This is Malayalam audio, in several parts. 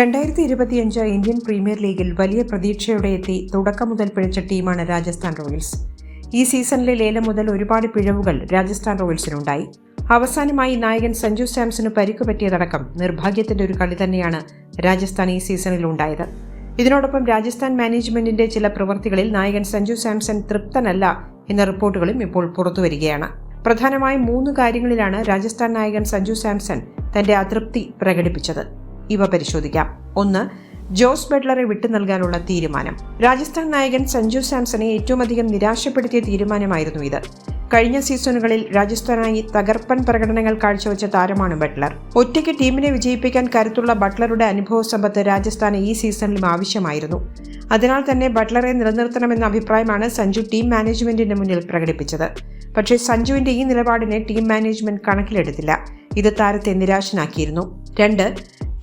രണ്ടായിരത്തി ഇരുപത്തിയഞ്ച് ഇന്ത്യൻ പ്രീമിയർ ലീഗിൽ വലിയ പ്രതീക്ഷയോടെ എത്തി തുടക്കം മുതൽ പിഴച്ച ടീമാണ് രാജസ്ഥാൻ റോയൽസ്. ഈ സീസണിലെ ലേലം മുതൽ ഒരുപാട് പിഴവുകൾ രാജസ്ഥാൻ റോയൽസിനുണ്ടായി. അവസാനമായി നായകൻ സഞ്ജു സാംസന് പരിക്കു പറ്റിയതടക്കം നിർഭാഗ്യത്തിന്റെ ഒരു കളി തന്നെയാണ് രാജസ്ഥാൻ ഈ സീസണിൽ ഉണ്ടായത്. ഇതിനോടൊപ്പം രാജസ്ഥാൻ മാനേജ്മെന്റിന്റെ ചില പ്രവൃത്തികളിൽ നായകൻ സഞ്ജു സാംസൺ തൃപ്തനല്ല എന്ന റിപ്പോർട്ടുകളും ഇപ്പോൾ പുറത്തുവരികയാണ് പ്രധാനമായും മൂന്ന് കാര്യങ്ങളിലാണ് രാജസ്ഥാൻ നായകൻ സഞ്ജു സാംസൺ തന്റെ അതൃപ്തി പ്രകടിപ്പിച്ചത്. ഇവ പരിശോധിക്കാം. ഒന്ന് ജോസ് ബട്ട്ലറെ വിട്ടു നൽകാനുള്ള തീരുമാനം. രാജസ്ഥാൻ നായകൻ സഞ്ജു സാംസണെ ഏറ്റവും അധികം നിരാശപ്പെടുത്തിയ തീരുമാനമായിരുന്നു ഇത്. കഴിഞ്ഞ സീസണുകളിൽ രാജസ്ഥാനായി തകർപ്പൻ പ്രകടനങ്ങൾ കാഴ്ചവെച്ച താരമാണ് ബട്ട്ലർ ഒറ്റയ്ക്ക് ടീമിനെ വിജയിപ്പിക്കാൻ കരുത്തുള്ള ബട്ട്ലറുടെ അനുഭവ സമ്പത്ത് രാജസ്ഥാന് ഈ സീസണിലും ആവശ്യമായിരുന്നു. അതിനാൽ തന്നെ ബട്ട്ലറെ നിലനിർത്തണമെന്ന അഭിപ്രായമാണ് സഞ്ജു ടീം മാനേജ്മെന്റിന് മുന്നിൽ പ്രകടിപ്പിച്ചത്. പക്ഷേ സഞ്ജുവിന്റെ ഈ നിലപാടിനെ ടീം മാനേജ്മെന്റ് കണക്കിലെടുത്തില്ല. ഇത് താരത്തെ നിരാശനാക്കിയിരുന്നു. രണ്ട്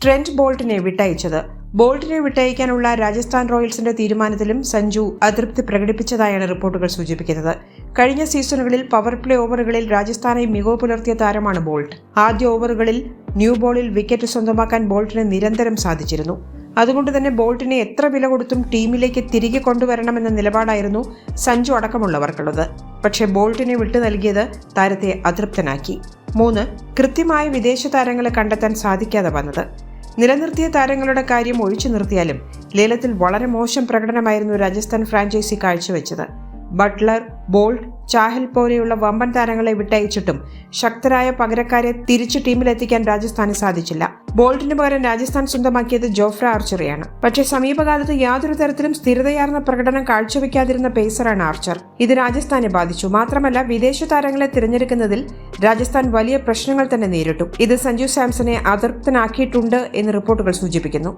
ട്രെന്റ് ബോൾട്ടിനെ വിട്ടയച്ചത്. ബോൾട്ടിനെ വിട്ടയക്കാനുള്ള രാജസ്ഥാൻ റോയൽസിന്റെ തീരുമാനത്തിലും സഞ്ജു അതൃപ്തി പ്രകടിപ്പിച്ചതായാണ് റിപ്പോർട്ടുകൾ സൂചിപ്പിക്കുന്നത്. കഴിഞ്ഞ സീസണുകളിൽ പവർ പ്ലേ ഓവറുകളിൽ രാജസ്ഥാനെ മികവ് പുലർത്തിയ താരമാണ് ബോൾട്ട്. ആദ്യ ഓവറുകളിൽ ന്യൂ ബോളിൽ വിക്കറ്റ് സ്വന്തമാക്കാൻ ബോൾട്ടിന് നിരന്തരം സാധിച്ചിരുന്നു. അതുകൊണ്ട് തന്നെ ബോൾട്ടിനെ എത്ര വില കൊടുത്തും ടീമിലേക്ക് തിരികെ കൊണ്ടുവരണമെന്ന നിലപാടായിരുന്നു സഞ്ജു അടക്കമുള്ളവർക്കുള്ളത്. പക്ഷേ ബോൾട്ടിനെ വിട്ടു നൽകിയത് താരത്തെ അതൃപ്തനാക്കി. മൂന്ന് കൃത്യമായ വിദേശ താരങ്ങളെ കണ്ടെത്താൻ സാധിക്കാതെ വന്നത്. നിലനിർത്തിയ താരങ്ങളുടെ കാര്യം ഒഴിച്ചു നിർത്തിയാലും ലേലത്തിൽ വളരെ മോശം പ്രകടനമായിരുന്നു രാജസ്ഥാൻ ഫ്രാഞ്ചൈസി കാഴ്ചവെച്ചത്. ബട്ട്ലർ ബോൾട്ട് ചാഹൽ പോലെയുള്ള വമ്പൻ താരങ്ങളെ വിട്ടയച്ചിട്ടും ശക്തരായ പകരക്കാരെ തിരിച്ചു ടീമിലെത്തിക്കാൻ രാജസ്ഥാന് സാധിച്ചില്ല. ബോൾട്ടിന് പകരം രാജസ്ഥാൻ സ്വന്തമാക്കിയത് ജോഫ്ര ആർച്ചറിയാണ്. പക്ഷേ സമീപകാലത്ത് യാതൊരു തരത്തിലും സ്ഥിരതയാർന്ന പ്രകടനം കാഴ്ചവെക്കാതിരുന്ന പേസറാണ് ആർച്ചർ. ഇത് രാജസ്ഥാനെ ബാധിച്ചു. മാത്രമല്ല വിദേശ താരങ്ങളെ തിരഞ്ഞെടുക്കുന്നതിൽ രാജസ്ഥാൻ വലിയ പ്രശ്നങ്ങൾ തന്നെ നേരിട്ടു. ഇത് സഞ്ജു സാംസനെ അതൃപ്തനാക്കിയിട്ടുണ്ട് എന്ന് റിപ്പോർട്ടുകൾ സൂചിപ്പിക്കുന്നു.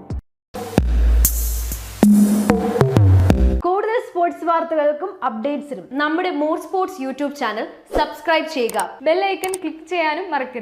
കൂടുതൽ സ്പോർട്സ് വാർത്തകൾക്കും അപ്ഡേറ്റ്സിനും നമ്മുടെ more sports YouTube channel subscribe ചെയ്യുക. ബെല്ലൈക്കൺ ക്ലിക്ക് ചെയ്യാനും മറക്കരുത്.